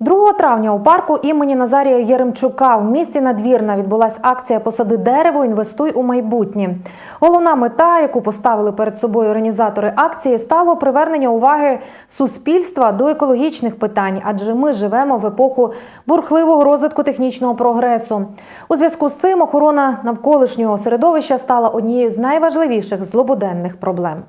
2 травня у парку імені Назарія Єремчука в місті Надвірна відбулася акція Посади дерево, інвестуй у майбутнє. Головна мета, яку поставили перед собою організатори акції, стало привернення уваги суспільства до екологічних питань, адже ми живемо в епоху бурхливого розвитку технічного прогресу. У зв'язку з цим охорона навколишнього середовища стала однією з найважливіших злободенних проблем.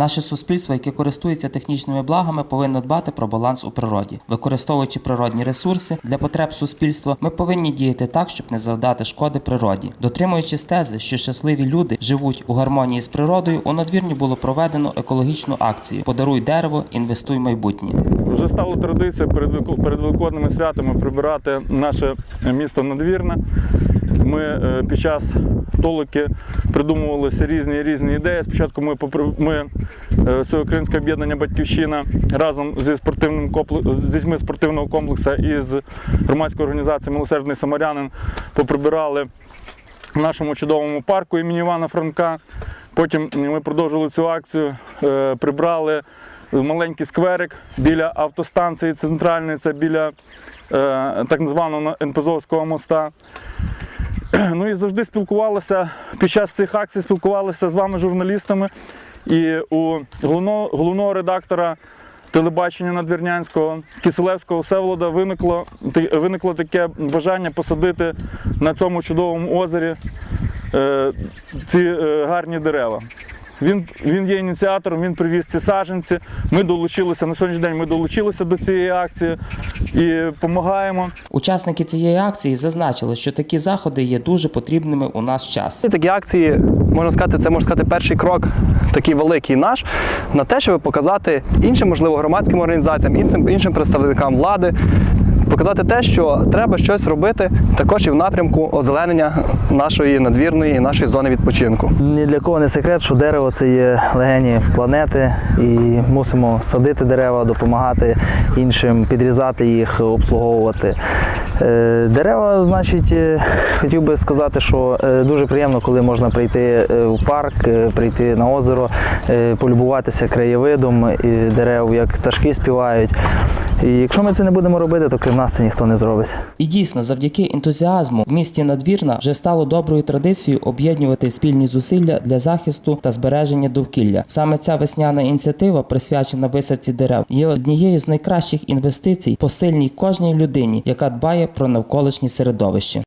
Наше суспільство, яке користується технічними благами, повинно дбати про баланс у природі. Використовуючи природні ресурси для потреб суспільства, ми повинні діяти так, щоб не завдати шкоди природі. Дотримуючись тези, що щасливі люди живуть у гармонії з природою, у надвірні було проведено екологічну акцію Подаруй дерево, інвестуй в майбутнє. Вже стало традицією перед Велико- перед великодними святами прибирати наше місто надвірне. Ми е, під час толоки придумувалися різні різні ідеї. Спочатку ми ми е, Всеукраїнське об'єднання Батьківщина разом зі спортивним з дітьми спортивного комплексу і з громадською організацією Милосердний Самарянин поприбирали в нашому чудовому парку імені Івана Франка. Потім ми продовжили цю акцію, е, прибрали маленький скверик біля автостанції центральної, це біля е, так званого НПЗовського моста. Ну і завжди спілкувалися під час цих акцій, спілкувалися з вами, журналістами. І у головного, головного редактора телебачення Надвірнянського Киселевського Всеволода виникло, виникло таке бажання посадити на цьому чудовому озері е, ці е, гарні дерева. Він, він є ініціатором, він привіз ці саджанці. Ми долучилися на сьогоднішній день. Ми долучилися до цієї акції і допомагаємо. Учасники цієї акції зазначили, що такі заходи є дуже потрібними у наш час. Такі акції, можна сказати, це можна сказати перший крок, такий великий наш, на те, щоб показати іншим, можливо, громадським організаціям, іншим, іншим представникам влади, показати те, що треба щось робити також і в напрямку озеленення нашої надвірної нашої зони відпочинку. Ні для кого не секрет, що дерево це є легені планети, і мусимо садити дерева, допомагати іншим, підрізати їх, обслуговувати. Е, Дерева, значить, е, хотів би сказати, що е, дуже приємно, коли можна прийти в парк, прийти на озеро, полюбуватися краєвидом дерев, як пташки співають. І якщо ми це не будемо робити, то крім нас це ніхто не зробить. І дійсно, завдяки ентузіазму в місті Надвірна вже стало доброю традицією об'єднувати спільні зусилля для захисту та збереження довкілля. Саме ця весняна ініціатива, присвячена висадці дерев, є однією з найкращих інвестицій посильній кожній людині, яка дбає про навколишнє середовище.